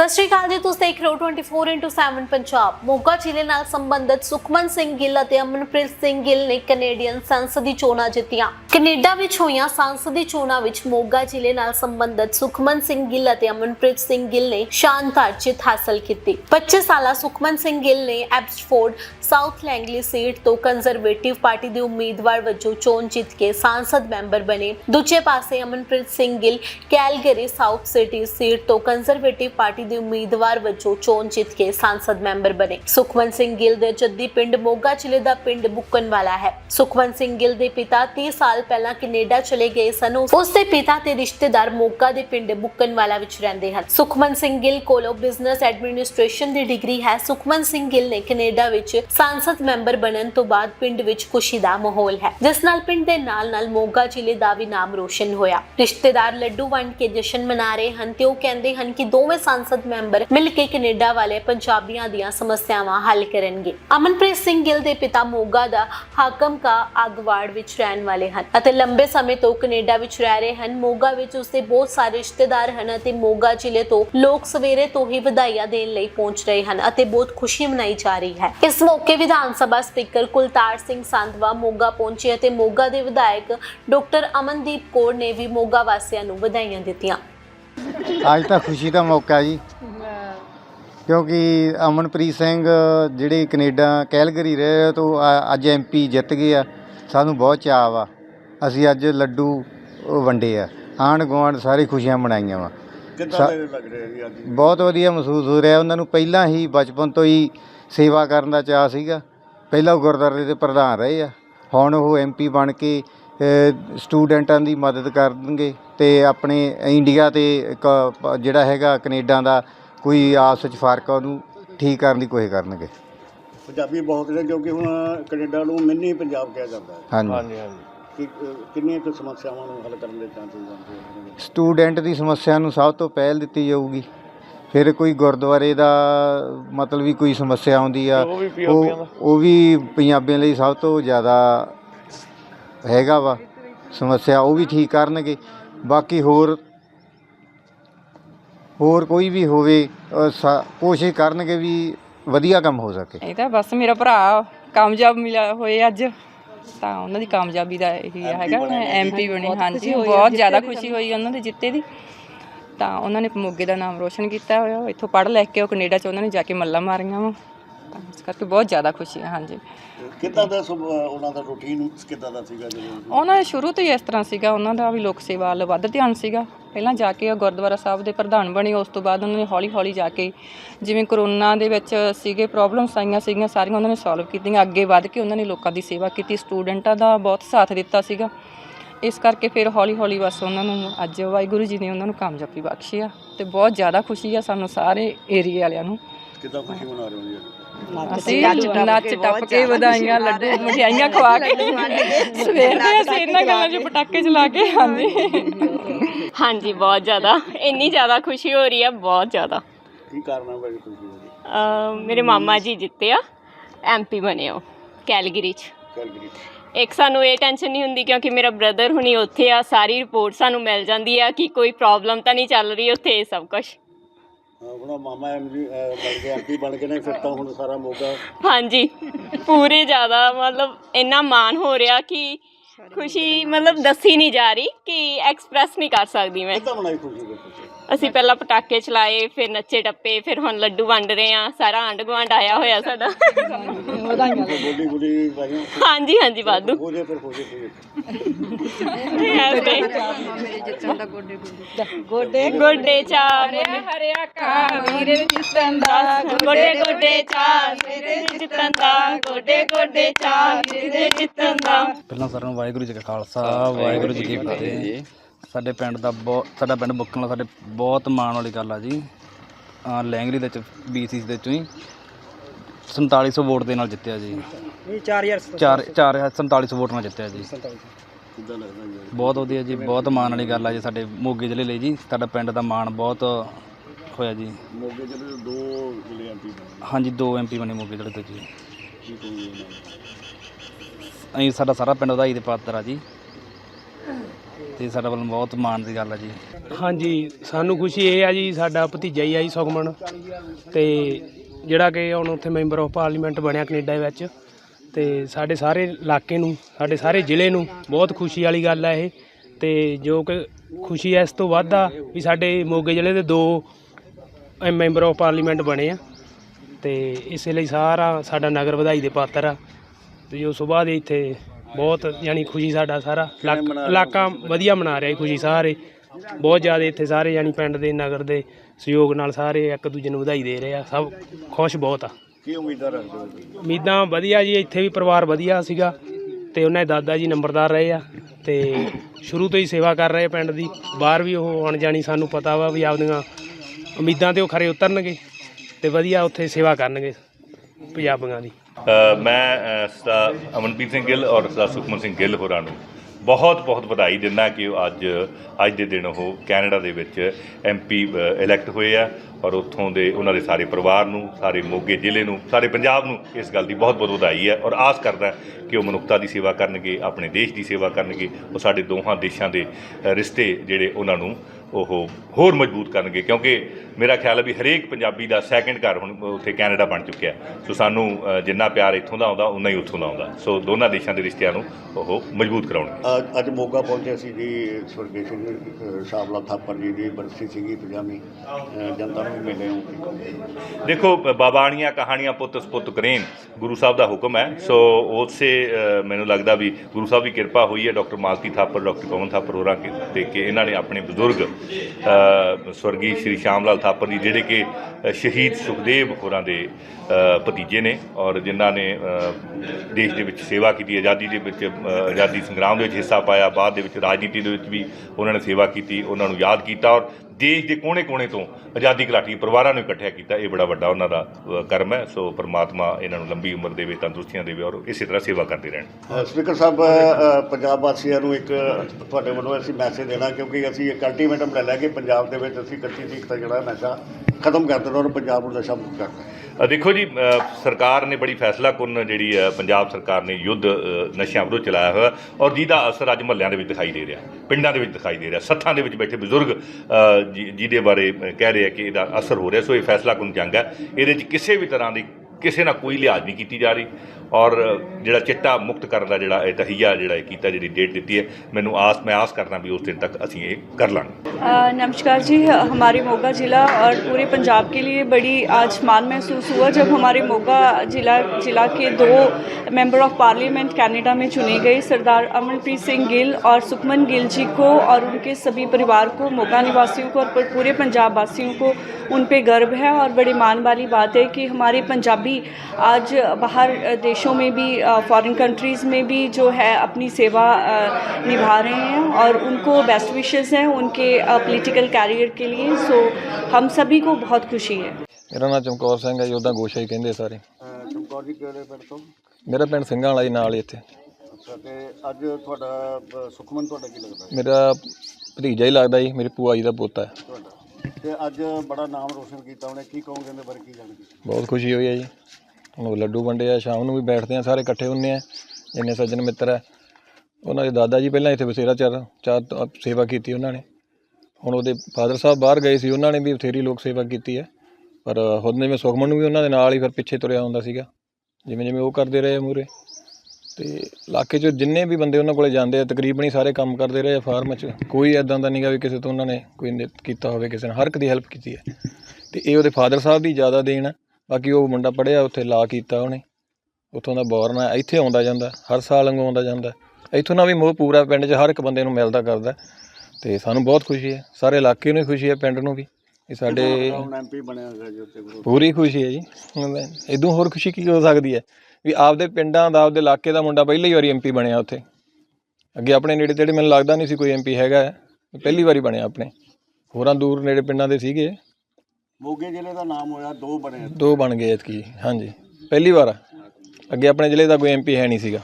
ਸਤਿ ਸ਼੍ਰੀ ਅਕਾਲ ਜੀ, ਤੁਸੀਂ ਦੇਖ ਰਹੇ ਹੋ 24x7 ਪੰਜਾਬ। ਮੋਗਾ ਜ਼ਿਲ੍ਹੇ ਨਾਲ ਸੰਬੰਧਿਤ ਸੁਖਮਨ ਸਿੰਘ ਗਿੱਲ ਅਤੇ ਅਮਨਪ੍ਰੀਤ ਸਿੰਘ ਗਿੱਲ ਨੇ ਕੈਨੇਡੀਅਨ ਸੰਸਦੀ ਚੋਣਾਂ ਜਿੱਤੀਆਂ। ਕੈਨੇਡਾ ਵਿੱਚ ਹੋਈਆਂ ਸੰਸਦੀ ਚੋਣਾਂ ਵਿੱਚ ਮੋਗਾ ਜ਼ਿਲ੍ਹੇ ਨਾਲ ਸੰਬੰਧਿਤ ਸੁਖਮਨ ਸਿੰਘ ਗਿੱਲ ਅਤੇ ਅਮਨਪ੍ਰੀਤ ਸਿੰਘ ਗਿੱਲ ਨੇ ਸ਼ਾਨਦਾਰ ਜਿੱਤ ਹਾਸਲ ਕੀਤੀ। 25 ਸਾਲਾ ਸੁਖਮਨ ਸਿੰਘ ਗਿੱਲ ਨੇ ਐਬਸਫੋਰਡ ਸਾਊਥ ਲੈਂਗਲੀ ਸੀਟ ਤੋਂ ਕੰਜ਼ਰਵੇਟਿਵ ਪਾਰਟੀ ਦੇ ਉਮੀਦਵਾਰ ਵਜੋਂ ਚੋਣ ਜਿੱਤ ਕੇ ਸੰਸਦ ਮੈਂਬਰ ਬਣੇ। ਦੂਜੇ ਪਾਸੇ Amanpreet Singh Gill Calgary South city seat ਤੋਂ ਕੰਜ਼ਰਵੇਟਿਵ ਪਾਰਟੀ ਦੇ ਉਮੀਦਵਾਰ ਵਜੋਂ ਚੋਣ ਜਿੱਤ ਕੇ ਸੰਸਦ ਮੈਂਬਰ ਬਣੇ। ਸੁਖਮਨ ਸਿੰਘ ਗਿੱਲ ਦੇ ਜੱਦੀ ਪਿੰਡ ਮੋਗਾ ਜ਼ਿਲ੍ਹੇ ਦਾ ਪਿੰਡ ਬੁੱਕਣ ਵਾਲਾ ਹੈ। ਸੁਖਮਨ ਸਿੰਘ ਗਿੱਲ ਦੇ ਪਿਤਾ 30 ਸਾਲ ਪਹਿਲਾਂ ਕੈਨੇਡਾ ਚਲੇ ਗਏ ਸਨ। ਉਸ ਦੇ ਪਿਤਾ ਤੇ ਰਿਸ਼ਤੇਦਾਰ ਮੋਗਾ ਦੇ ਪਿੰਡ ਬੁੱਕਣ ਵਾਲਾ ਵਿੱਚ ਰਹਿੰਦੇ ਹਨ। ਸੁਖਮਨ ਸਿੰਘ ਗਿੱਲ ਕੋਲੋਂ ਬਿਜ਼ਨਸ ਐਡਮਿਨਿਸਟ੍ਰੇਸ਼ਨ ਦੀ ਡਿਗਰੀ ਹੈ। ਸੁਖਮਨ ਸਿੰਘ ਗਿੱਲ ਨੇ ਕੈਨੇਡਾ ਵਿੱਚ ਸੰਸਦ ਮੈਂਬਰ ਬਣਨ ਤੋਂ ਬਾਅਦ ਪਿੰਡ ਵਿੱਚ ਖੁਸ਼ੀ ਦਾ ਮਾਹੌਲ ਹੈ ਜਿਸ ਨਾਲ ਪਿੰਡ ਦੇ ਨਾਲ-ਨਾਲ ਮੋਗਾ ਜ਼ਿਲ੍ਹੇ ਦਾ ਵੀ ਨਾਮ ਰੋਸ਼ਨ ਹੋਇਆ ਰਿਸ਼ਤੇਦਾਰ ਲੱਡੂ ਵੰਡ ਕੇ ਜਸ਼ਨ ਮਨਾ ਰਹੇ ਹਨ ਤੇ ਉਹ ਕਹਿੰਦੇ ਹਨ ਕਿ ਦੋਵੇਂ ਸੰਸਦ ਮੈਂਬਰ ਮਿਲ ਕੇ ਕੈਨੇਡਾ ਵਾਲੇ ਪੰਜਾਬੀਆਂ ਦੀਆਂ ਸਮੱਸਿਆਵਾਂ ਹੱਲ ਕਰਨਗੇ ਅਮਨਪ੍ਰੀਤ ਸਿੰਘ ਗਿੱਲ ਦੇ ਪਿਤਾ ਮੋਗਾ ਦਾ ਹਾਕਮ ਕਾ ਅਗਵਾੜ ਵਿੱਚ ਰਹਿਣ ਵਾਲੇ ਹਨ ਅਤੇ ਲੰਬੇ ਸਮੇਂ ਤੋਂ ਕੈਨੇਡਾ ਵਿੱਚ ਰਹਿ ਰਹੇ ਹਨ ਮੋਗਾ ਵਿੱਚ ਉਸਦੇ ਬਹੁਤ ਸਾਰੇ ਰਿਸ਼ਤੇਦਾਰ ਹਨ ਅਤੇ ਮੋਗਾ ਜ਼ਿਲ੍ਹੇ ਤੋਂ ਲੋਕ ਸਵੇਰੇ ਤੋਂ ਹੀ ਵਧਾਈਆਂ ਦੇਣ ਲਈ ਪਹੁੰਚ ਰਹੇ ਹਨ ਅਤੇ ਬਹੁਤ ਖੁਸ਼ੀ ਮਨਾਈ ਜਾ ਰਹੀ ਹੈ ਇਸ ਮੌਕੇ ਵਿਧਾਨ ਸਭਾ ਸਪੀਕਰ ਕੁਲਤਾਰ ਸਿੰਘ ਸੰਧਵਾ ਮੋਗਾ ਪਹੁੰਚੇ ਅਤੇ ਮੋਗਾ ਦੇ ਵਿਧਾਇਕ ਡਾਕਟਰ ਅਮਨਦੀਪ ਕੌਰ ਨੇ ਵੀ ਮੋਗਾ ਵਾਸੀਆਂ ਨੂੰ ਵਧਾਈਆਂ ਦਿੱਤੀਆਂ। ਅੱਜ ਤਾਂ ਖੁਸ਼ੀ ਦਾ ਮੌਕਾ ਜੀ। ਕਿਉਂਕਿ ਅਮਨਪ੍ਰੀਤ ਸਿੰਘ ਜਿਹੜੇ ਕੈਨੇਡਾ ਕੈਲਗਰੀ ਰਹੇ ਤੋਂ ਅੱਜ ਐਮਪੀ ਜਿੱਤ ਗਏ ਆ। ਸਾਨੂੰ ਬਹੁਤ ਚਾਅ ਵਾ। ਅਸੀਂ ਅੱਜ ਲੱਡੂ ਵੰਡੇ ਆ। ਆਂਢ ਗੁਆਂਢ ਸਾਰੇ ਖੁਸ਼ੀਆਂ ਮਨਾਈਆਂ ਵਾ। ਕਿੱਦਾਂ ਦੇ ਲੱਗ ਰਹੇ ਜੀ? ਅੱਜ ਬਹੁਤ ਵਧੀਆ ਮਹਿਸੂਸ ਹੋ ਰਿਹਾ। ਉਹਨਾਂ ਨੂੰ ਪਹਿਲਾਂ ਹੀ ਬਚਪਨ ਤੋਂ ਹੀ ਸੇਵਾ ਕਰਨ ਦਾ ਚਾਅ ਸੀਗਾ। ਪਹਿਲਾਂ ਉਹ ਗੁਰਦੁਆਰੇ ਦੇ ਪ੍ਰਧਾਨ ਰਹੇ ਆ। ਹੁਣ ਉਹ ਐਮਪੀ ਬਣ ਕੇ ਸਟੂਡੈਂਟਾਂ ਦੀ ਮਦਦ ਕਰਨਗੇ ਤੇ ਆਪਣੇ ਇੰਡੀਆ ਤੇ ਜਿਹੜਾ ਹੈਗਾ ਕੈਨੇਡਾ ਦਾ ਕੋਈ ਆਪਸ ਵਿੱਚ ਫ਼ਰਕ ਉਹਨੂੰ ਠੀਕ ਕਰਨ ਦੀ ਕੋਸ਼ਿਸ਼ ਕਰਨਗੇ। ਪੰਜਾਬੀ ਬਹੁਤ ਨੇ ਕਿਉਂਕਿ ਹੁਣ ਕੈਨੇਡਾ ਨੂੰ ਮਿੰਨੀ ਪੰਜਾਬ ਕਿਹਾ ਜਾਂਦਾ ਹੈ। ਹਾਂਜੀ। ਕਿ ਅ, ਕਿੰਨੀਆਂ ਕੁ ਸਮੱਸਿਆਵਾਂ ਨੂੰ ਹੱਲ ਕਰਨ ਦੇ ਚਾਂਸਸ ਹਨ ਸਟੂਡੈਂਟ ਦੀ ਸਮੱਸਿਆ ਨੂੰ ਸਭ ਤੋਂ ਪਹਿਲ ਦਿੱਤੀ ਜਾਊਗੀ। ਫਿਰ ਕੋਈ ਗੁਰਦੁਆਰੇ ਦਾ ਮਤਲਬ ਵੀ ਕੋਈ ਸਮੱਸਿਆ ਆਉਂਦੀ ਆ ਉਹ ਉਹ ਵੀ ਪੰਜਾਬੀਆਂ ਲਈ ਸਭ ਤੋਂ ਜ਼ਿਆਦਾ ਹੈਗਾ ਵਾ ਸਮੱਸਿਆ ਉਹ ਵੀ ਠੀਕ ਕਰਨਗੇ। ਬਾਕੀ ਹੋਰ ਹੋਰ ਕੋਈ ਵੀ ਹੋਵੇ ਅ, ਸਾ- ਕੋਸ਼ਿਸ਼ ਕਰਨਗੇ ਵੀ ਵਧੀਆ ਕੰਮ ਹੋ ਸਕੇ। ਇਹ ਤਾਂ ਬਸ ਮੇਰਾ ਭਰਾ ਕਾਮਯਾਬ ਮਿਲਿਆ ਹੋਏ ਅੱਜ ਤਾਂ ਉਹਨਾਂ ਦੀ ਕਾਮਯਾਬੀ ਦਾ ਇਹੀ ਹੈਗਾ। ਐਮਪੀ ਬਣੇ ਹਾਂਜੀ ਬਹੁਤ ਜ਼ਿਆਦਾ ਖੁਸ਼ੀ ਹੋਈ ਉਹਨਾਂ ਦੇ ਜਿੱਤੇ ਦੀ। ਤਾਂ ਉਹਨਾਂ ਨੇ ਮੋਗੇ ਦਾ ਨਾਮ ਰੋਸ਼ਨ ਕੀਤਾ ਹੋਇਆ ਇੱਥੋਂ ਪੜ੍ਹ ਲੈ ਕੇ ਉਹ ਕੈਨੇਡਾ ਚ ਉਹਨਾਂ ਨੇ ਜਾ ਕੇ ਮੱਲਾ ਮਾਰੀਆਂ ਵਾ। ਤਾਂ ਇਸ ਕਰਕੇ ਬਹੁਤ ਜ਼ਿਆਦਾ ਖੁਸ਼ੀ ਹੈ ਹਾਂਜੀ। ਕਿੱਦਾਂ ਦਾ ਸੁਭ- ਉਹਨਾਂ ਦਾ ਰੂਟੀਨ ਕਿੱਦਾਂ ਦਾ ਸੀਗਾ ਜਦੋਂ ਉਹਨਾਂ ਦੇ ਸ਼ੁਰੂ ਤੋਂ ਹੀ ਇਸ ਤਰ੍ਹਾਂ ਸੀਗਾ। ਉਹਨਾਂ ਦਾ ਵੀ ਲੋਕ ਸੇਵਾ ਵੱਲ ਵੱਧ ਧਿਆਨ ਸੀਗਾ। ਪਹਿਲਾਂ ਜਾ ਕੇ ਉਹ ਗੁਰਦੁਆਰਾ ਸਾਹਿਬ ਦੇ ਪ੍ਰਧਾਨ ਬਣੇ ਉਸ ਤੋਂ ਬਾਅਦ ਉਹਨਾਂ ਨੇ ਹੌਲੀ ਹੌਲੀ ਜਾ ਕੇ ਜਿਵੇਂ ਕਰੋਨਾ ਦੇ ਵਿੱਚ ਸੀਗੇ ਪ੍ਰੋਬਲਮਸ ਆਈਆਂ ਸੀਗੀਆਂ ਸਾਰੀਆਂ ਉਹਨਾਂ ਨੇ ਸੋਲਵ ਕੀਤੀਆਂ। ਅੱਗੇ ਵੱਧ ਕੇ ਉਹਨਾਂ ਨੇ ਲੋਕਾਂ ਦੀ ਸੇਵਾ ਕੀਤੀ। ਸਟੂਡੈਂਟਾਂ ਦਾ ਬਹੁਤ ਸਾਥ ਦਿੱਤਾ ਸੀਗਾ। ਇਸ ਕਰਕੇ ਫਿਰ ਹੌਲੀ ਹੌਲੀ ਬਸ ਉਹਨਾਂ ਨੂੰ ਅੱਜ ਵਾਹਿਗੁਰੂ ਜੀ ਨੇ ਉਹਨਾਂ ਨੂੰ ਕਾਮਯਾਬੀ ਬਖਸ਼ੀ ਆ ਤੇ ਬਹੁਤ ਜ਼ਿਆਦਾ ਖੁਸ਼ੀ ਆ ਸਾਨੂੰ ਸਾਰੇ ਏਰੀਆ ਵਾਲਿਆਂ ਨੂੰ। ਕਿੱਦਾਂ ਖੁਸ਼ੀ ਮਨਾ ਰਹੇ ਹੋ ਜੀ? ਅੱਜ? ਅਸੀਂ ਨੱਚ ਟੱਪ ਕੇ ਵਧਾਈਆਂ ਲੱਡੂ ਮਠਿਆਈਆਂ ਖਵਾ ਕੇ। ਸਵੇਰ ਦੇ ਅਸੀਂ ਇਹਨਾਂ ਗੱਲਾਂ 'ਚ ਪਟਾਕੇ ਚਲਾ ਕੇ ਹਾਂਜੀ। ਹਾਂਜੀ ਬਹੁਤ ਜ਼ਿਆਦਾ। ਇੰਨੀ ਜ਼ਿਆਦਾ ਖੁਸ਼ੀ ਹੋ ਰਹੀ ਹੈ ਬਹੁਤ ਜ਼ਿਆਦਾ। ਕੀ ਕਾਰਨ ਹੈ ਬੜੀ ਖੁਸ਼ੀ ਦੀ? ਅਹ ਮੇਰੇ ਮਾਮਾ ਜੀ ਜਿੱਤੇ ਆ ਐਮਪੀ ਬਣੇ ਉਹ ਕੈਲਗਰੀ ਚ। ਕੈਲਗਰੀ ਇੱਕ ਸਾਨੂੰ ਇਹ ਟੈਨਸ਼ਨ ਨਹੀਂ ਹੁੰਦੀ ਕਿਉਂਕਿ ਮੇਰਾ ਬ੍ਰਦਰ ਹੁਣੀ ਉੱਥੇ ਆ ਸਾਰੀ ਰਿਪੋਰਟ ਸਾਨੂੰ ਮਿਲ ਜਾਂਦੀ ਆ ਕਿ ਕੋਈ ਪ੍ਰੋਬਲਮ ਤਾਂ ਨਹੀਂ ਚੱਲ ਰਹੀ ਉੱਥੇ ਇਹ ਸਭ ਕੁਝ ਹੁਣ ਮਾਮਾ ਐਮਜੀ ਬਣ ਕੇ ਐਮਪੀ ਬਣ ਕੇ ਨੇ ਫਿਰ ਤਾਂ ਹੁਣ ਸਾਰਾ ਮੋਗਾ। ਹਾਂਜੀ ਪੂਰੇ ਜ਼ਿਆਦਾ ਮਤਲਬ ਇੰਨਾ ਮਾਣ ਹੋ ਰਿਹਾ ਕਿ ਖੁਸ਼ੀ ਮਤਲਬ ਦੱਸੀ ਨਹੀਂ ਜਾ ਰਹੀ ਕਿ ਐਕਸਪ੍ਰੈਸ ਨਹੀਂ ਕਰ ਸਕਦੀ ਮੈਂ। ਕਿੱਦਾਂ ਮਨਾਈ ਖੁਸ਼ੀ? ਅਸੀਂ ਪਹਿਲਾਂ ਪਟਾਕੇ ਚਲਾਏ ਫਿਰ ਨੱਚੇ ਟੱਪੇ ਫਿਰ ਹੁਣ ਲੱਡੂ ਵੰਡ ਰਹੇ ਆ ਸਾਰਾ ਆਂਢ ਗੁਆਂਢ ਆਇਆ ਹੋਇਆ ਸਾਡਾ। ਹਾਂਜੀ ਹਾਂਜੀ ਵਾਧੂ। ਹੋ ਜੇ ਫਿਰ ਹੋ ਜੇ ਕੋਈ ਗੋਡੇ ਗੋਡੇ। ਚਾ ਹਰਿਆ ਕਾ ਵੀਰੇ ਜਿੱਤਨ ਦਾ ਗੋਡੇ ਗੋਡੇ ਚਾ ਵੀਰੇ ਜਿੱਤਨ ਦਾ ਗੋਡੇ ਗੋਡੇ ਚਾ ਵੀਰੇ ਜਿੱਤਨ ਦਾ। ਪਹਿਲਾਂ ਸਾਰਿਆਂ ਨੂੰ ਵਾਹਿਗੁਰੂ ਜੀ ਕਾ ਖਾਲਸਾ ਵਾਹਿਗੁਰੂ ਜੀ ਕੀ ਫਤਿਹ। ਸਾਡੇ ਪਿੰਡ ਦਾ ਬਹੁਤ ਸਾਡਾ ਪਿੰਡ ਬੁੱਕਣ ਸਾਡੇ ਬਹੁਤ ਮਾਣ ਵਾਲੀ ਗੱਲ ਆ ਜੀ। ਲੈਂਗਰੀ ਦੇ ਚ ਬੀਸੀ ਦੇ ਚੋਂ ਹੀ 4700 ਵੋਟ ਦੇ ਨਾਲ ਜਿੱਤਿਆ ਜੀ। ਇਹ 4000 4 4700 ਵੋਟ ਨਾਲ ਜਿੱਤਿਆ ਜੀ। ਕਿੱਦਾਂ ਲੱਗਦਾ ਜੀ? ਬਹੁਤ ਵਧੀਆ ਜੀ ਬਹੁਤ ਮਾਣ ਵਾਲੀ ਗੱਲ ਆ ਜੀ ਸਾਡੇ ਮੋਗੇ ਜ਼ਿਲ੍ਹੇ ਲਈ ਜੀ। ਸਾਡਾ ਪਿੰਡ ਦਾ ਮਾਣ ਬਹੁਤ ਹੋਇਆ ਜੀ। ਮੋਗੇ ਜਿਹੜੇ ਤੋਂ ਦੋ ਜ਼ਿਲ੍ਹੇ ਐਮਪੀ ਬਣੇ। ਹਾਂਜੀ ਦੋ ਐਮਪੀ ਬਣੇ ਮੋਗੇ ਜ਼ਿਲ੍ਹੇ ਤੋਂ ਜੀ? ਅਸੀਂ ਸਾਡਾ ਸਾਰਾ ਪਿੰਡ ਵਧਾਈ ਦੇ ਪਾਤਰ ਆ ਜੀ। ਤੇ ਸਾਡਾ ਵੱਲੋਂ ਬਹੁਤ ਮਾਣ ਦੀ ਗੱਲ ਆ ਜੀ। ਹਾਂਜੀ, ਸਾਨੂੰ ਖੁਸ਼ੀ ਇਹ ਆ ਜੀ, ਸਾਡਾ ਭਤੀਜਾ ਹੀ ਆ ਜੀ ਸੁਖਮਨ। ਤੇ ਜਿਹੜਾ ਕਿ ਹੁਣ ਉੱਥੇ ਮੈਂਬਰ ਆਫ ਪਾਰਲੀਮੈਂਟ ਬਣਿਆ ਕੈਨੇਡਾ ਵਿੱਚ। ਤੇ ਸਾਡੇ ਸਾਰੇ ਇਲਾਕੇ ਨੂੰ, ਸਾਡੇ ਸਾਰੇ ਜ਼ਿਲ੍ਹੇ ਨੂੰ ਬਹੁਤ ਖੁਸ਼ੀ ਵਾਲੀ ਗੱਲ ਹੈ ਇਹ। ਤੇ ਜੋ ਕਿ ਖੁਸ਼ੀ ਇਸ ਤੋਂ ਵੱਧ ਆ ਵੀ ਸਾਡੇ ਮੋਗੇ ਜ਼ਿਲ੍ਹੇ ਦੇ ਦੋ ਮੈਂਬਰ ਆਫ ਪਾਰਲੀਮੈਂਟ ਬਣੇ ਆ। ਤੇ ਇਸੇ ਲਈ ਸਾਰਾ ਸਾਡਾ ਨਗਰ ਵਧਾਈ ਦੇ ਪਾਤਰ ਆ। ਤੇ ਜੋ ਸੁਬਾਹ ਦੇ ਇੱਥੇ ਬਹੁਤ ਯਾਨੀ ਖੁਸ਼ੀ ਸਾਡਾ ਸਾਰਾ। ਇਲਾਕ- ਇਲਾਕਾ ਵਧੀਆ ਮਨਾ ਰਿਹਾ ਜੀ ਖੁਸ਼ੀ ਸਾਰੇ। ਬਹੁਤ ਜ਼ਿਆਦਾ ਇੱਥੇ ਸਾਰੇ ਯਾਨੀ ਪਿੰਡ ਦੇ ਨਗਰ ਦੇ ਸਹਿਯੋਗ ਨਾਲ ਸਾਰੇ ਇੱਕ ਦੂਜੇ ਨੂੰ ਵਧਾਈ ਦੇ ਰਹੇ ਆ। ਸਭ ਖੁਸ਼ ਬਹੁਤ ਆ। ਕੀ ਉਮੀਦਾਂ ਰੱਖਦੇ ਹੋ ਜੀ ਉਮੀਦਾਂ ਵਧੀਆ ਜੀ ਇੱਥੇ ਵੀ ਪਰਿਵਾਰ ਵਧੀਆ ਸੀਗਾ ਤੇ ਉਹਨਾਂ ਦੇ ਦਾਦਾ ਜੀ ਨੰਬਰਦਾਰ ਰਹੇ ਆ ਤੇ ਸ਼ੁਰੂ ਤੋਂ ਹੀ ਸੇਵਾ ਕਰ ਰਹੇ ਪਿੰਡ ਦੀ। ਬਾਹਰ ਵੀ ਉਹ ਆਉਣ ਜਾਣੀ ਸਾਨੂੰ ਪਤਾ ਵਾ ਵੀ ਆਪਦੀਆਂ ਉਮੀਦਾਂ ਤੇ ਉਹ ਖਰੇ ਉਤਰਨਗੇ ਤੇ ਵਧੀਆ ਉੱਥੇ ਸੇਵਾ ਕਰਨਗੇ ਪੰਜਾਬੀਆਂ ਦੀ। ਮੈਂ ਅ, ਸਰਦਾਰ ਅਮਨਪ੍ਰੀਤ ਸਿੰਘ ਗਿੱਲ ਔਰ ਸਰਦਾਰ ਸੁਖਮਨ ਸਿੰਘ ਗਿੱਲ ਹੋਰਾਂ ਨੂੰ ਬਹੁਤ ਬਹੁਤ ਵਧਾਈ ਦਿੰਦਾ ਕਿ ਉਹ ਅੱਜ ਅੱਜ ਦੇ ਦਿਨ ਉਹ ਕੈਨੇਡਾ ਦੇ ਵਿੱਚ ਐਮਪੀ ਇਲੈਕਟ ਹੋਏ ਆ ਔਰ ਉੱਥੋਂ ਦੇ ਉਹਨਾਂ ਦੇ ਸਾਰੇ ਪਰਿਵਾਰ ਨੂੰ ਸਾਰੇ ਮੋਗੇ ਜ਼ਿਲ੍ਹੇ ਨੂੰ ਸਾਰੇ ਪੰਜਾਬ ਨੂੰ ਇਸ ਗੱਲ ਦੀ ਬਹੁਤ ਬਹੁਤ ਵਧਾਈ ਹੈ ਔਰ ਆਸ ਕਰਦਾ ਕਿ ਉਹ ਮਨੁੱਖਤਾ ਦੀ ਸੇਵਾ ਕਰਨਗੇ ਆਪਣੇ ਦੇਸ਼ ਦੀ ਸੇਵਾ ਕਰਨਗੇ ਉਹ ਸਾਡੇ ਦੋਹਾਂ ਦੇਸ਼ਾਂ ਦੇ ਰਿਸ਼ਤੇ ਜਿਹੜੇ ਉਹਨਾਂ ਨੂੰ ਉਹ ਹੋਰ ਮਜ਼ਬੂਤ ਕਰਨਗੇ ਕਿਉਂਕਿ ਮੇਰਾ ਖਿਆਲ ਹੈ ਵੀ ਹਰੇਕ ਪੰਜਾਬੀ ਦਾ ਸੈਕੰਡ ਘਰ ਹੁਣ ਉੱਥੇ ਕੈਨੇਡਾ ਬਣ ਚੁੱਕਿਆ ਸੋ ਸਾਨੂੰ ਜਿੰਨਾ ਪਿਆਰ ਇੱਥੋਂ ਦਾ ਆਉਂਦਾ ਉਨਾ ਹੀ ਉੱਥੋਂ ਦਾ ਆਉਂਦਾ। ਸੋ ਦੋਨਾਂ ਦੇਸ਼ਾਂ ਦੇ ਰਿਸ਼ਤਿਆਂ ਨੂੰ ਉਹ ਮਜ਼ਬੂਤ ਕਰਾਉਣਗੇ। ਅੱਜ- ਮੋਗਾ ਪਹੁੰਚੇ ਸੀ ਜੀ ਸਵਰਗੀ ਸਿੰਘ ਅ, ਸ਼ਾਮਲਾ ਥਾਪਰ ਜੀ ਦੀ ਬਰਸੀ ਸੀਗੀ ਪੰਜਾਬੀ ਜਨਤਾ ਨੂੰ ਮਿਲੇ ਹੋ। ਦੇਖੋ ਬਾਬਾਣੀਆਂ ਕਹਾਣੀਆਂ ਪੁੱਤ ਸਪੁੱਤ ਕਰੇਨ ਗੁਰੂ ਸਾਹਿਬ ਦਾ ਹੁਕਮ ਹੈ। ਸੋ ਉਸੇ ਮੈਨੂੰ ਲੱਗਦਾ ਵੀ ਗੁਰੂ ਸਾਹਿਬ ਦੀ ਕਿਰਪਾ ਹੋਈ ਹੈ ਡਾਕਟਰ ਮਾਲਤੀ ਥਾਪਰ ਡਾਕਟਰ ਪਵਨ ਥਾਪਰ ਹੋਰਾਂ ਕੇ ਤੇ ਕਿ ਇਹਨਾਂ ਨੇ ਆਪਣੇ ਬਜ਼ੁਰਗ ਸਵਰਗੀ ਸ਼੍ਰੀ ਸ਼ਾਮ ਲਾਲ ਥਾਪਰ ਜੀ, ਜਿਹੜੇ ਕਿ ਸ਼ਹੀਦ ਸੁਖਦੇਵ ਹੋਰਾਂ ਦੇ ਭਤੀਜੇ ਨੇ ਔਰ ਜਿਨ੍ਹਾਂ ਨੇ ਦੇਸ਼ ਦੇ ਵਿੱਚ ਸੇਵਾ ਕੀਤੀ, ਆਜ਼ਾਦੀ ਦੇ ਵਿੱਚ ਆਜ਼ਾਦੀ ਸੰਗਰਾਮ ਦੇ ਵਿੱਚ ਹਿੱਸਾ ਪਾਇਆ, ਬਾਅਦ ਦੇ ਵਿੱਚ ਰਾਜਨੀਤੀ ਦੇ ਵਿੱਚ ਵੀ ਉਹਨਾਂ ਨੇ ਸੇਵਾ ਕੀਤੀ, ਉਹਨਾਂ ਨੂੰ ਯਾਦ ਕੀਤਾ ਔਰ ਦੇਸ਼ ਦੇ ਕੋਨੇ-ਕੋਨੇ ਤੋਂ ਆਜ਼ਾਦੀ ਘੁਲਾਟੀ ਪਰਿਵਾਰਾਂ ਨੂੰ ਇਕੱਠਿਆ ਕੀਤਾ। ਇਹ ਬੜਾ ਵੱਡਾ ਉਹਨਾਂ ਦਾ ਕਰਮ ਹੈ। ਸੋ ਪ੍ਰਮਾਤਮਾ ਇਹਨਾਂ ਨੂੰ ਲੰਬੀ ਉਮਰ ਦੇਵੇ, ਤੰਦਰੁਸਤੀਆਂ ਦੇਵੇ ਔਰ ਇਸੇ ਤਰ੍ਹਾਂ ਸੇਵਾ ਕਰਦੇ ਰਹਿਣ। ਸਪੀਕਰ ਸਾਹਿਬ ਪੰਜਾਬ ਵਾਸੀਆਂ ਨੂੰ ਇੱਕ ਤੁਹਾਡੇ ਵੱਲੋਂ ਅਸੀਂ ਮੈਸੇਜ ਦੇਣਾ ਕਿਉਂਕਿ ਅਸੀਂ ਇੱਕ ਅਲਟੀਮੇਟਮ ਲੈ ਲਿਆ ਕਿ ਪੰਜਾਬ ਦੇ ਵਿੱਚ ਅਸੀਂ 31 ਤਰੀਕ ਤੱਕ ਜਿਹੜਾ ਨਸ਼ਾ ਖਤਮ ਕਰ ਦੇਣਾ ਔਰ ਪੰਜਾਬ ਨੂੰ ਨਸ਼ਾ ਮੁਕਤ ਕਰਨਾ ਦੇਖੋ ਜੀ ਸਰਕਾਰ ਨੇ ਬੜੀ ਫੈਸਲਾਕੁੰਨ ਜਿਹੜੀ ਹੈ ਪੰਜਾਬ ਸਰਕਾਰ ਨੇ ਯੁੱਧ ਨਸ਼ਿਆਂ ਵਿਰੁੱਧ ਚਲਾਇਆ ਹੋਇਆ ਔਰ ਜਿਹਦਾ ਅਸਰ ਅੱਜ ਮਹੱਲਿਆਂ ਦੇ ਵਿੱਚ ਦਿਖਾਈ ਦੇ ਰਿਹਾ ਪਿੰਡਾਂ ਦੇ ਵਿੱਚ ਦਿਖਾਈ ਦੇ ਰਿਹਾ ਸੱਥਾਂ ਦੇ ਵਿੱਚ ਬੈਠੇ ਬਜ਼ੁਰਗ ਅ, ਜਿਹਦੇ ਬਾਰੇ ਕਹਿ ਰਹੇ ਆ ਕਿ ਇਹਦਾ ਅਸਰ ਹੋ ਰਿਹਾ ਸੋ ਇਹ ਫੈਸਲਾਕੁੰਨ ਜੰਗ ਹੈ। ਇਹਦੇ 'ਚ ਕਿਸੇ ਵੀ ਤਰ੍ਹਾਂ ਦੀ ਕਿਸੇ ਨਾਲ ਕੋਈ ਲਿਹਾਜ਼ ਨਹੀਂ ਕੀਤੀ ਜਾ ਰਹੀ ਔਰ ਜਿਹੜਾ ਚਿੱਟਾ ਮੁਕਤ ਕਰਨ ਦਾ ਜਿਹੜਾ ਇਹ ਤਹੀਆ ਜਿਹੜਾ ਇਹ ਕੀਤਾ ਜਿਹੜੀ ਡੇਟ ਦਿੱਤੀ ਹੈ ਮੈਨੂੰ ਆਸ ਮੈਂ ਆਸ ਕਰਦਾ ਵੀ ਉਸ ਦਿਨ ਤੱਕ ਅਸੀਂ ਇਹ ਕਰ ਲਾਂਗੇ अ, नमस्कार जी हमारे मोगा ज़िला और पूरे पंजाब के लिए बड़ी आज मान महसूस हुआ जब हमारे मोगा ज़िला ज़िला के दो मेंबर ऑफ पार्लियामेंट कनाडा में चुने गए सरदार अमनप्रीत सिंह गिल और सुखमन गिल जी को और उनके सभी परिवार को मोगा निवासियों को और पूरे पंजाब वासियों को उन पे गर्व है और बड़ी मान वाली बात है कि हमारे पंजाबी आज बाहर देशों में भी फॉरेन कंट्रीज़ में भी जो है अपनी सेवा अ, निभा रहे हैं और उनको बेस्ट विशेस हैं उनके पॉलिटिकल कैरियर के लिए सो हम सभी को बहुत खुशी है ਮੇਰਾ ਨਾਮ ਚਮਕੌਰ ਸਿੰਘ ਹੈ ਜੀ ਉਹਦਾ ਗੋਸ਼ਾ ਹੀ ਕਹਿੰਦੇ ਸਾਰੇ ਚਮਕੌਰ ਜੀ ਕਿਹੜੇ ਪਿੰਡ ਤੋਂ ਮੇਰਾ ਪਿੰਡ ਸਿੰਘਾਂ ਵਾਲਾ ਜੀ ਨਾਲ ਹੀ ਇੱਥੇ ਅੱਛਾ ਤੇ ਅੱਜ ਤੁਹਾਡਾ ਅ, ਸੁਖਮਨ ਤੁਹਾਡਾ ਕੀ ਲੱਗਦਾ ਮੇਰਾ ਭਤੀਜਾ ਹੀ ਲੱਗਦਾ ਜੀ ਮੇਰੀ ਭੂਆ ਜੀ ਦਾ ਪੋਤਾ ਹੈ ਤੁਹਾਡਾ ਤੇ ਅੱਜ ਬੜਾ ਨਾਮ ਰੋਸ਼ਨ ਕੀਤਾ ਉਹਨੇ। ਕੀ ਕਹੋਗੇ ਇਹਦੇ ਬਾਰੇ, ਕੀ ਜਾਣਗੇ ਬਹੁਤ ਖੁਸ਼ੀ ਹੋਈ ਹੈ ਜੀ। ਹੁਣ ਉਹ ਲੱਡੂ ਵੰਡੇ ਆ, ਸ਼ਾਮ ਨੂੰ ਵੀ ਬੈਠਦੇ ਆ, ਸਾਰੇ ਇਕੱਠੇ ਹੁੰਨੇ ਆ। ਜਿੰਨੇ ਸੱਜਣ ਮਿੱਤਰ ਹੈ ਉਹਨਾਂ ਦੇ ਦਾਦਾ ਜੀ ਪਹਿਲਾਂ ਇੱਥੇ ਬਸੇਰਾ ਚਾਰ ਚਾਰ ਸੇਵਾ ਕੀਤੀ ਉਹਨਾਂ ਨੇ। ਹੁਣ ਉਹਦੇ ਫਾਦਰ ਸਾਹਿਬ ਬਾਹਰ ਗਏ ਸੀ, ਉਹਨਾਂ ਨੇ ਵੀ ਬਥੇਰੀ ਲੋਕ ਸੇਵਾ ਕੀਤੀ ਹੈ। ਪਰ ਹੁਣ ਜਿਵੇਂ ਸੁਖਮਨ ਨੂੰ ਵੀ ਉਹਨਾਂ ਦੇ ਨਾਲ ਹੀ ਫਿਰ ਪਿੱਛੇ ਤੁਰਿਆ ਹੁੰਦਾ ਸੀਗਾ। ਜਿਵੇਂ ਜਿਵੇਂ ਉਹ ਕਰਦੇ ਰਹੇ ਮੂਰੇ ਤੇ ਇਲਾਕੇ 'ਚ ਜਿੰਨੇ ਵੀ ਬੰਦੇ ਉਹਨਾਂ ਕੋਲੇ ਜਾਂਦੇ ਆ ਤਕਰੀਬਨ ਹੀ ਸਾਰੇ ਕੰਮ ਕਰਦੇ ਰਹੇ ਆ ਫਾਰਮ 'ਚ। ਕੋਈ ਐਦਾਂ ਦਾ ਨਹੀਂਗਾ ਵੀ ਕਿਸੇ ਤੋਂ ਉਹਨਾਂ ਨੇ ਕੋਈ ਨਿ- ਕੀਤਾ ਹੋਵੇ ਕਿਸੇ ਨੇ। ਹਰ ਇੱਕ ਦੀ ਹੈਲਪ ਕੀਤੀ ਹੈ। ਤੇ ਇਹ ਉਹਦੇ ਫਾਦਰ ਸਾਹਿਬ ਦੀ ਜ਼ਿਆਦਾ ਦੇਣ ਹੈ ਬਾਕੀ ਉਹ ਮੁੰਡਾ ਪੜਿਆ ਉੱਥੇ ਲਾ ਕੀਤਾ ਉਹਨੇ। ਉੱਥੋਂ ਦਾ ਬੌਰਨ ਹੈ ਇੱਥੇ ਆਉਂਦਾ ਜਾਂਦਾ ਹਰ ਸਾਲ ਵਾਂਗੂ ਆਉਂਦਾ ਜਾਂਦਾ। ਇੱਥੋਂ ਨਾ ਵੀ ਮੋਹ ਪੂਰਾ ਪਿੰਡ 'ਚ ਹਰ ਇੱਕ ਬੰਦੇ ਨੂੰ ਮਿਲਦਾ ਕਰਦਾ। ਤੇ ਸਾਨੂੰ ਬਹੁਤ ਖੁਸ਼ੀ ਹੈ। ਸਾਰੇ ਇਲਾਕੇ ਨੂੰ ਹੀ ਖੁਸ਼ੀ ਹੈ ਪਿੰਡ ਨੂੰ ਵੀ। ਇਹ ਸਾਡੇ ਹੁਣ ਐਮਪੀ ਬਣਿਆ ਹੋਇਆ ਜੀ ਉੱਤੇ ਗੁਰੂ ਪੂਰੀ ਖੁਸ਼ੀ ਹੈ ਜੀ। ਇਦੋਂ ਹੋਰ ਖੁਸ਼ੀ ਕੀ ਹੋ ਸਕਦੀ ਹੈ? ਵੀ ਆਪਦੇ ਪਿੰਡਾਂ ਦਾ ਆਪਦੇ ਇਲਾਕੇ ਦਾ ਮੁੰਡਾ ਪਹਿਲੀ ਵਾਰੀ ਐਮਪੀ ਬਣਿਆ ਉੱਥੇ। ਅੱਗੇ ਆਪਣੇ ਨੇੜੇ ਤੇੜੇ ਮੈਨੂੰ ਲੱਗਦਾ ਨਹੀਂ ਸੀ ਕੋਈ ਐਮਪੀ ਹੈਗਾ। ਪਹਿਲੀ ਵਾਰੀ ਬਣਿਆ ਆਪਣੇ। ਹੋਰਾਂ ਦੂਰ ਨੇੜੇ ਪਿੰਡਾਂ ਦੇ ਸੀਗੇ। ਮੋਗੇ ਜ਼ਿਲ੍ਹੇ ਦਾ ਨਾਮ ਹੋਇਆ ਦੋ ਬਣੇ ਦੋ ਬਣ ਗਏ ਐਤਕੀ ਹਾਂਜੀ। ਪਹਿਲੀ ਵਾਰ। ਅੱਗੇ ਆਪਣੇ ਜ਼ਿਲ੍ਹੇ ਦਾ ਕੋਈ ਐਮਪੀ ਹੈ ਨਹੀਂ ਸੀਗਾ।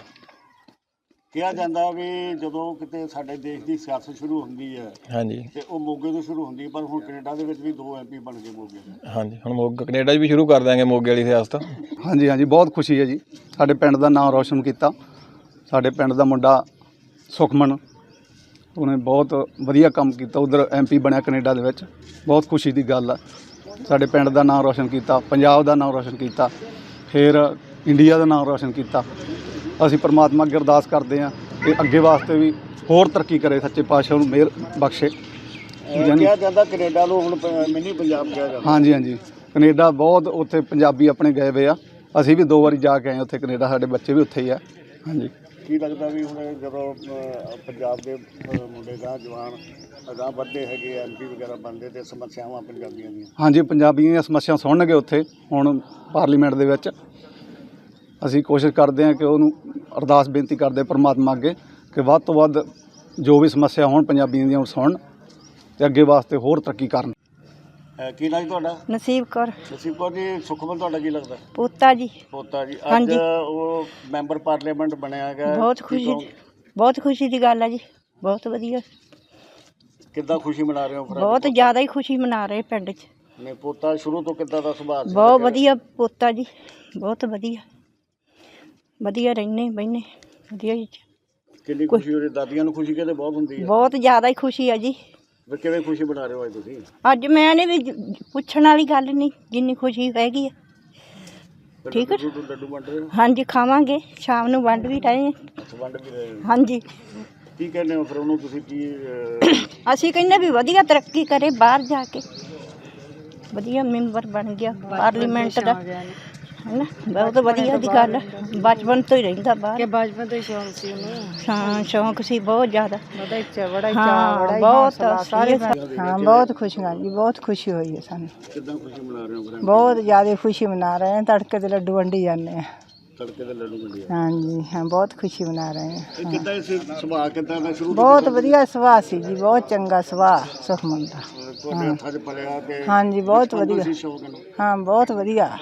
ਕਿਹਾ ਜਾਂਦਾ ਵੀ ਜਦੋਂ ਕਿਤੇ ਸਾਡੇ ਦੇਸ਼ ਦੀ ਸਿਆਸਤ ਸ਼ੁਰੂ ਹੁੰਦੀ ਹੈ ਹਾਂਜੀ। ਤੇ ਉਹ ਮੋਗੇ ਤੋਂ ਸ਼ੁਰੂ ਹੁੰਦੀ ਹੈ, ਪਰ ਹੁਣ ਕੈਨੇਡਾ ਦੇ ਵਿੱਚ ਵੀ ਦੋ ਐਮਪੀ ਬਣ ਗਏ ਮੋਗੇ ਦੇ। ਹਾਂਜੀ ਹੁਣ ਮੋਗ ਕੈਨੇਡਾ 'ਚ ਵੀ ਸ਼ੁਰੂ ਕਰ ਦਾਂਗੇ ਮੋਗੇ ਵਾਲੀ ਸਿਆਸਤ। ਹਾਂਜੀ ਹਾਂਜੀ ਬਹੁਤ ਖੁਸ਼ੀ ਹੈ ਜੀ। ਸਾਡੇ ਪਿੰਡ ਦਾ ਨਾਮ ਰੌਸ਼ਨ ਕੀਤਾ। ਸਾਡੇ ਪਿੰਡ ਦਾ ਮੁੰਡਾ ਸੁਖਮਨ ਉਹਨੇ ਬਹੁਤ ਵਧੀਆ ਕੰਮ ਕੀਤਾ। ਉਧਰ ਐਮਪੀ ਬਣਿਆ ਕੈਨੇਡਾ ਦੇ ਵਿੱਚ। ਬਹੁਤ ਖੁਸ਼ੀ ਦੀ ਗੱਲ ਆ। ਸਾਡੇ ਪਿੰਡ ਦਾ ਨਾਮ ਰੋਸ਼ਨ ਕੀਤਾ ਪੰਜਾਬ ਦਾ ਨਾਮ ਰੋਸ਼ਨ ਕੀਤਾ ਫਿਰ ਇੰਡੀਆ ਦਾ ਨਾਮ ਰੋਸ਼ਨ ਕੀਤਾ। ਅਸੀਂ ਪ੍ਰਮਾਤਮਾ ਅੱਗੇ ਅਰਦਾਸ ਕਰਦੇ ਹਾਂ ਕਿ ਅੱਗੇ ਵਾਸਤੇ ਵੀ ਹੋਰ ਤਰੱਕੀ ਕਰੇ ਸੱਚੇ ਪਾਤਸ਼ਾਹ ਨੂੰ ਮਿਹਰ ਬਖਸ਼ੇ। ਅਹ ਕਿਹਾ ਜਾਂਦਾ ਕੈਨੇਡਾ ਨੂੰ ਹੁਣ ਪ- ਮਿੰਨੀ ਪੰਜਾਬ ਕਿਹਾ ਜਾਂਦਾ। ਹਾਂਜੀ ਹਾਂਜੀ। ਕੈਨੇਡਾ ਬਹੁਤ ਉੱਥੇ ਪੰਜਾਬੀ ਆਪਣੇ ਗਏ ਹੋਏ ਆ। ਅਸੀਂ ਵੀ ਦੋ ਵਾਰੀ ਜਾ ਕੇ ਆਏ ਉੱਥੇ ਕੈਨੇਡਾ ਸਾਡੇ ਬੱਚੇ ਵੀ ਉੱਥੇ ਹੀ ਆ। ਹਾਂਜੀ। ਕੀ ਲੱਗਦਾ ਵੀ ਹੁਣ ਜਦੋਂ ਅਹ, ਪੰਜਾਬ ਦੇ ਅਹ, ਮੁੰਡੇ ਦਾ ਜਵਾਨ ਅਗਾਂਹ ਵੱਧਦੇ ਹੈਗੇ ਐਮਪੀ ਵਗੈਰਾ ਬਣਦੇ ਤੇ ਸਮੱਸਿਆਵਾਂ ਪੰਜਾਬੀਆਂ ਦੀਆਂ। ਹਾਂਜੀ ਪੰਜਾਬੀਆਂ ਦੀਆਂ ਸਮੱਸਿਆ ਸੁਣਨਗੇ ਉੱਥੇ ਹੁਣ ਪਾਰਲੀਮੈਂਟ ਦੇ ਵਿੱਚ। ਅਸੀਂ ਕੋਸ਼ਿਸ਼ ਕਰਦੇ ਹਾਂ ਕਿ ਉਹਨੂੰ ਅਰਦਾਸ ਬੇਨਤੀ ਕਰਦੇ ਪਰਮਾਤਮਾ ਅੱਗੇ ਕਿ ਵੱਧ ਤੋਂ ਵੱਧ ਜੋ ਵੀ ਸਮੱਸਿਆ ਹੋਣ ਪੰਜਾਬੀਆਂ ਦੀਆਂ ਉਹ ਸੁਣਨ ਤੇ ਅੱਗੇ ਵਾਸਤੇ ਹੋਰ ਤਰੱਕੀ ਕਰਨ। ਅਹ, ਕੀ ਨਾਂ ਜੀ ਤੁਹਾਡਾ? ਨਸੀਬ ਕੌਰ। ਨਸੀਬ ਕੌਰ ਜੀ ਸੁਖਮਨ ਤੁਹਾਡਾ ਕੀ ਲੱਗਦਾ? ਪੋਤਾ ਜੀ। ਪੋਤਾ ਜੀ। ਅੱਜ ਹਾਂਜੀ। ਉਹ ਮੈਂਬਰ ਪਾਰਲੀਮੈਂਟ ਬਣਿਆ ਹੈਗਾ। ਬਹੁਤ ਖੁਸ਼ੀ ਦੀ ਬਹੁਤ ਖੁਸ਼ੀ ਦੀ ਗੱਲ ਹੈ ਜੀ। ਬਹੁਤ ਵਧੀਆ। ਕਿੱਦਾਂ ਖੁਸ਼ੀ ਮਨਾ ਰਹੇ ਹੋ ਫਿਰ? ਬਹੁਤ ਜ਼ਿਆਦਾ ਹੀ ਖੁਸ਼ੀ ਮਨਾ ਰਹੇ ਪਿੰਡ 'ਚ। ਨੇ ਪੋਤਾ ਸ਼ੁਰੂ ਤੋਂ ਕਿੱਦਾਂ ਦਾ ਸੁਭਾਅ ਸੀ? ਬਹੁਤ? ਵਧੀਆ ਪੋਤਾ ਜੀ। ਬਹੁਤ ਵਧੀਆ। ਵਧੀਆ ਰਹਿੰਦੇ ਬਹਿੰਦੇ ਵਧੀਆ ਜੀ। ਕਿੰਨੀ ਖੁਸ਼ੀ ਹੋ ਰਹੀ ਦਾਦੀਆਂ ਨੂੰ ਖੁਸ਼ੀ ਕਹਿੰਦੇ ਬਹੁਤ ਹੁੰਦੀ ਹੈ ਬਹੁਤ ਜ਼ਿਆਦਾ ਹੀ ਖੁਸ਼ੀ ਹੈ ਜੀ। ਫਿਰ ਕਿਵੇਂ ਖੁਸ਼ੀ ਮਨਾ ਰਹੇ ਹੋ ਅੱਜ ਤੁਸੀਂ? ਅੱਜ ਮੈਂ ਨੇ ਵੀ ਜ- ਪੁੱਛਣ ਵਾਲੀ ਗੱਲ ਨਹੀਂ ਜਿੰਨੀ ਖੁਸ਼ੀ ਹੈਗੀ ਹੈ ਫਿਰ ਠੀਕ ਹੈ। ਲੱਡੂ ਲੱਡੂ ਵੰਡ ਰਹੇ ਹੋ? ਹਾਂਜੀ ਖਾਵਾਂਗੇ ਸ਼ਾਮ ਨੂੰ ਵੰਡ ਵੀ ਰਹੇ ਹਾਂ। ਅੱਛਾ, ਵੰਡ ਵੀ ਰਹੇ ਹੋ। ਹਾਂਜੀ। ਕੀ ਕਹਿੰਦੇ ਹੋ ਫਿਰ ਉਹਨੂੰ ਤੁਸੀਂ ਕੀ ਅਹ, ਅਸੀਂ ਕਹਿੰਦੇ ਵੀ ਵਧੀਆ ਤਰੱਕੀ ਕਰੇ ਬਾਹਰ ਜਾ ਕੇ। ਵਧੀਆ ਮੈਂਬਰ ਬਣ ਗਿਆ ਪਾਰਲੀਮੈਂਟ ਦਾ। ਹੈਨਾ? ਬਹੁਤ ਵਧੀਆ ਦੀ ਗੱਲ ਹੈ। ਬਚਪਨ ਤੋਂ ਹੀ ਰਹਿੰਦਾ ਬਾਹਰ। ਕਿ ਬਚਪਨ ਤੋਂ ਹੀ ਸ਼ੌਂਕ ਸੀ ਉਹਨੂੰ। ਹਾਂ ਸ਼ੌਂਕ ਸੀ ਬਹੁਤ ਜ਼ਿਆਦਾ। ਬੜਾ ਇੱਛਾ ਬੜਾ ਇੱਛਾ ਬਹੁਤ ਸਾਰੇ ਹਾਂ ਬਹੁਤ ਖੁਸ਼ੀਆਂ ਜੀ ਬਹੁਤ ਖੁਸ਼ੀ ਹੋਈ ਹੈ ਸਾਨੂੰ। ਕਿੱਦਾਂ ਖੁਸ਼ੀ ਮਨਾ ਰਹੇ ਹੋ ਫਿਰ ਬਹੁਤ ਜ਼ਿਆਦਾ ਖੁਸ਼ੀ ਮਨਾ ਰਹੇ ਹਾਂ ਤੜਕੇ ਦੇ ਲੱਡੂ ਵੰਡੀ ਜਾਂਦੇ ਹਾਂ। ਤੜਕੇ ਦੇ ਲੱਡੂ ਵੰਡੀ ਆ ਹਾਂਜੀ ਹਾਂ ਬਹੁਤ ਖੁਸ਼ੀ ਮਨਾ ਰਹੇ ਹਾਂ। ਇਹ ਕਿੱਦਾਂ ਇਸ ਸੁਭਾਅ ਕਿੱਦਾਂ ਦਾ ਸ਼ੁਰੂ ਬਹੁਤ ਵਧੀਆ ਸੁਭਾਅ ਸੀ ਜੀ ਬਹੁਤ ਚੰਗਾ ਸੁਭਾਅ ਸੁਖਮਨ ਦਾ। ਤੁਹਾਡੇ ਹੱਥਾਂ 'ਚ ਪਲਿਆ ਤੇ ਹਾਂਜੀ ਬਹੁਤ ਵਧੀਆ। ਸੀ ਸ਼ੌਕ ਨੂੰ। ਹਾਂ ਬਹੁਤ ਵਧੀਆ।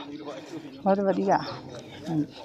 ਬਹੁਤ ਵਧੀਆ ਹਾਂਜੀ